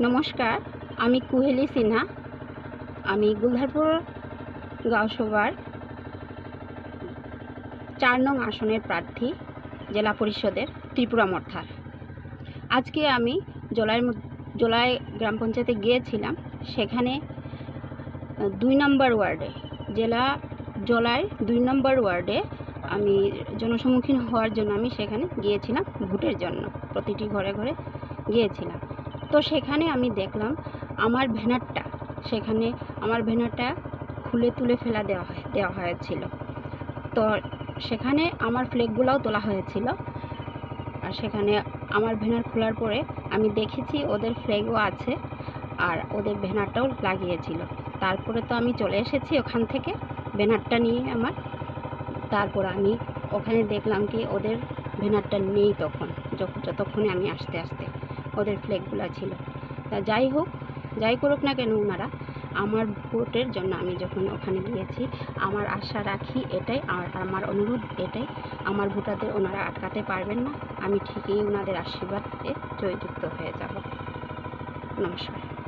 নমস্কার, আমি কুহেলি সিনহা। আমি গুলধারপুর গাঁওসভার চার নং আসনের প্রার্থী, জেলা পরিষদের ত্রিপুরা মর্থার। আজকে আমি মধ্য- জলাই গ্রাম পঞ্চায়েতে গিয়েছিলাম, সেখানে, দুই নম্বর ওয়ার্ডে, জেলা জলায় দুই নম্বর ওয়ার্ডে আমি জনসম্মুখীন হওয়ার জন্য আমি সেখানে গিয়েছিলাম, ভোটের জন্য। প্রতিটি ঘরে ঘরে গিয়েছিলাম। তো সেখানে আমি দেখলাম আমার ব্যানারটা, সেখানে আমার ব্যানারটা খুলে তুলে ফেলা দেওয়া হয়, দেওয়া হয়েছিল। তো সেখানে আমার ফ্ল্যাগগুলোও তোলা হয়েছিল। আর সেখানে আমার ব্যানার খোলার পরে আমি দেখেছি ওদের ফ্ল্যাগও আছে, আর ওদের ব্যানারটাও লাগিয়েছিল। তারপরে তো আমি চলে এসেছি ওখান থেকে ব্যানারটা নিয়ে আমার। তারপর আমি ওখানে দেখলাম কি ওদের ব্যানারটা নেই তখন যতক্ষণে আমি আসতে আসতে ওদের ফ্ল্যাগগুলো ছিল। তা যাই হোক, যাই করুক না কেন ওনারা আমার ভোটের জন্য আমি যখন ওখানে গিয়েছি, আমার আশা রাখি এটাই, আর আমার অনুরোধ এটাই, আমার ভোটারদের ওনারা আটকাতে পারবেন না। আমি ঠিকই ওনাদের আশীর্বাদে জয়যুক্ত হয়ে যাব। নমস্কার।